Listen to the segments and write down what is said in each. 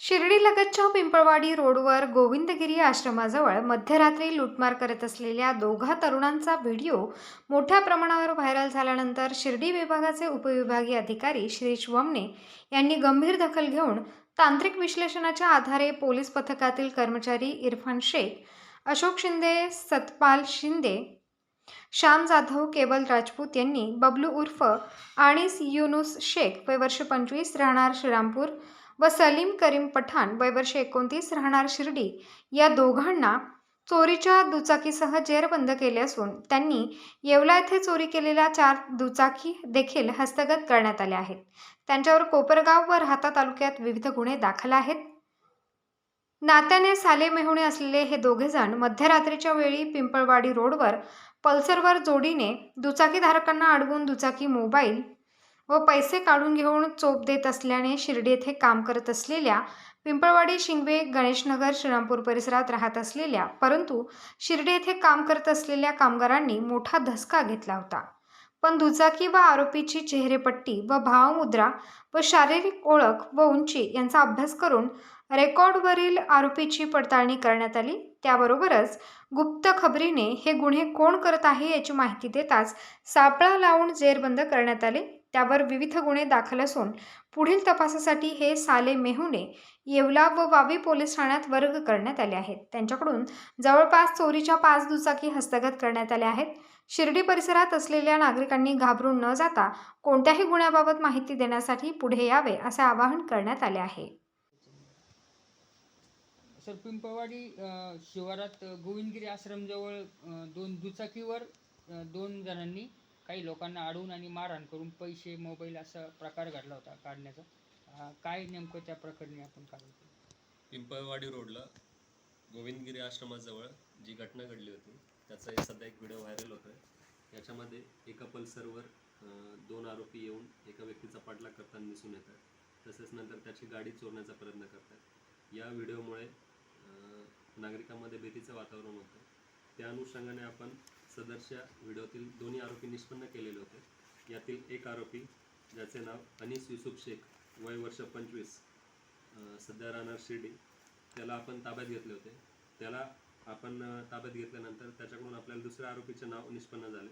शिर्डीलगतच्या पिंपळवाडी रोडवर गोविंदगिरी आश्रमाजवळ मध्यरात्री लूटमार करत असलेल्या दोघा तरुणांचा व्हिडिओ मोठ्या प्रमाणावर व्हायरल झाल्यानंतर शिर्डी विभागाचे उपविभागीय अधिकारी श्रीश वमने यांनी गंभीर दखल घेऊन तांत्रिक विश्लेषणाच्या आधारे पोलीस पथकातील कर्मचारी इरफान शेख अशोक शिंदे सतपाल शिंदे श्याम जाधव केवल राजपूत यांनी बबलू उर्फ आणीस युनुस शेख वय वर्ष पंचवीस राहणार श्रीरामपूर व सलीम करीम पठाण वय वर्ष एकोणतीस राहणार शिर्डी या दोघांना चोरीच्या दुचाकीसह जेरबंद केले असून त्यांनी येवला येथे चोरी केलेल्या चार दुचाकी देखील हस्तगत करण्यात आल्या आहेत. त्यांच्यावर कोपरगाव व राहता तालुक्यात विविध गुन्हे दाखल आहेत. नात्याने साले मेहुणे असलेले हे दोघेजण मध्यरात्रीच्या वेळी पिंपळवाडी रोडवर पल्सरवर जोडीने दुचाकीधारकांना अडवून दुचाकी मोबाईल व पैसे काढून घेऊन चोप देत असल्याने शिर्डी येथे काम करत असलेल्या पिंपळवाडी शिंगवे गणेशनगर श्रीरामपूर परिसरात राहत असलेल्या परंतु शिर्डी येथे काम करत असलेल्या कामगारांनी मोठा धसका घेतला होता. पण दुचाकी व आरोपीची चेहरेपट्टी व भावमुद्रा व शारीरिक ओळख व उंची यांचा अभ्यास करून रेकॉर्डवरील आरोपीची पडताळणी करण्यात आली. त्याबरोबरच गुप्त खबरीने हे गुन्हे कोण करत आहे याची माहिती देताच सापळा लावून जेरबंद करण्यात आले. त्यावर विविध गुन्हे दाखल असून पुढील तपासासाठी हे साले मेहुणे येवला व वावी पोलीस ठाण्यात वर्ग करण्यात आले आहेत. त्यांच्याकडून जवळपास चोरीच्या पाच दुचाकी हस्तगत करण्यात आल्या आहेत. शिर्डी परिसरात असलेल्या नागरिकांनी घाबरून न जाता कोणत्याही गुन्ह्याबाबत माहिती देण्यासाठी पुढे यावे असे आवाहन करण्यात आले आहे. सर पिंपवाडी शिवारात गोविंदगिरी आश्रमजवळ दोन दुचाकीवर दोन जणांनी काही लोकांना अडवून आणि मारहाण करून पैसे मोबाईल असा प्रकार घडला होता काढण्याचा. काय नेमकं त्या प्रकरणी आपण काढलं पिंपळवाडी रोडला गोविंदगिरी आश्रमाजवळ जी घटना घडली होती त्याचा एक सध्या एक व्हिडिओ व्हायरल होतोय. याच्यामध्ये एका पल्सरवर दोन आरोपी येऊन एका व्यक्तीचा पाठलाग करताना दिसून येत तसेच नंतर त्याची गाडी चोरण्याचा प्रयत्न करतात. या व्हिडिओमुळे नागरिकांमध्ये भीतीचं वातावरण होतं. त्या अनुषंगाने आपण सदरच्या व्हिडिओतील दोन्ही आरोपी निष्पन्न केलेले होते. यातील एक आरोपी ज्याचे नाव अनिस युसुफ शेख वय वर्ष पंचवीस सध्या राहणार शिर्डी. त्याला आपण ताब्यात घेतले होते. त्याला आपण ताब्यात घेतल्यानंतर त्याच्याकडून आपल्याला दुसऱ्या आरोपीचे नाव निष्पन्न झाले.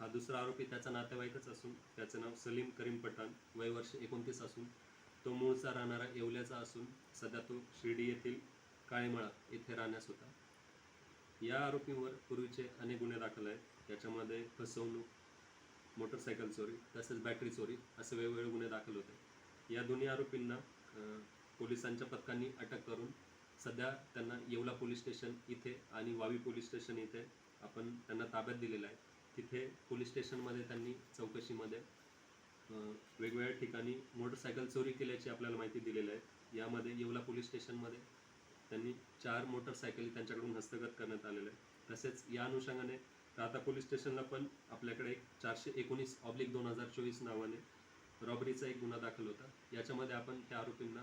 हा दुसरा आरोपी त्याचा नातेवाईकच असून त्याचं नाव सलीम करीम पठाण वय वर्ष एकोणतीस असून तो मूळचा राहणारा येवल्याचा असून सध्या तो शिर्डी येथील काळेमळा येथे राहण्यास होता. या आरोपींवर पूर्वीचे अनेक गुन्हे दाखल आहेत. त्याच्यामध्ये फसवणूक मोटरसायकल चोरी तसेच बॅटरी चोरी असे वेगवेगळे गुन्हे दाखल होते. या दोन्ही आरोपींना पोलिसांच्या पथकांनी अटक करून सध्या त्यांना येवला पोलीस स्टेशन इथे आणि वावी पोलीस स्टेशन इथे आपण त्यांना ताब्यात दिलेलं आहे. तिथे पोलीस स्टेशनमध्ये त्यांनी चौकशीमध्ये वेगवेगळ्या ठिकाणी मोटरसायकल चोरी केल्याची आपल्याला माहिती दिलेली आहे. यामध्ये येवला पोलीस स्टेशनमध्ये त्यांनी चार मोटरसायकली त्यांच्याकडून हस्तगत करण्यात आलेल्या आहेत. तसेच या अनुषंगाने राहता पोलीस स्टेशनला पण आपल्याकडे एक चारशे एकोणीस ऑब्लिक दोन हजार चोवीस नावाने रॉबरीचा एक गुन्हा दाखल होता. याच्यामध्ये आपण त्या आरोपींना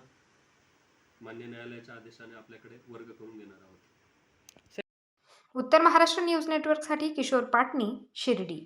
मान्य न्यायालयाच्या आदेशाने आपल्याकडे वर्ग करून देणार आहोत. उत्तर महाराष्ट्र न्यूज नेटवर्कसाठी किशोर पाटणी शिर्डी.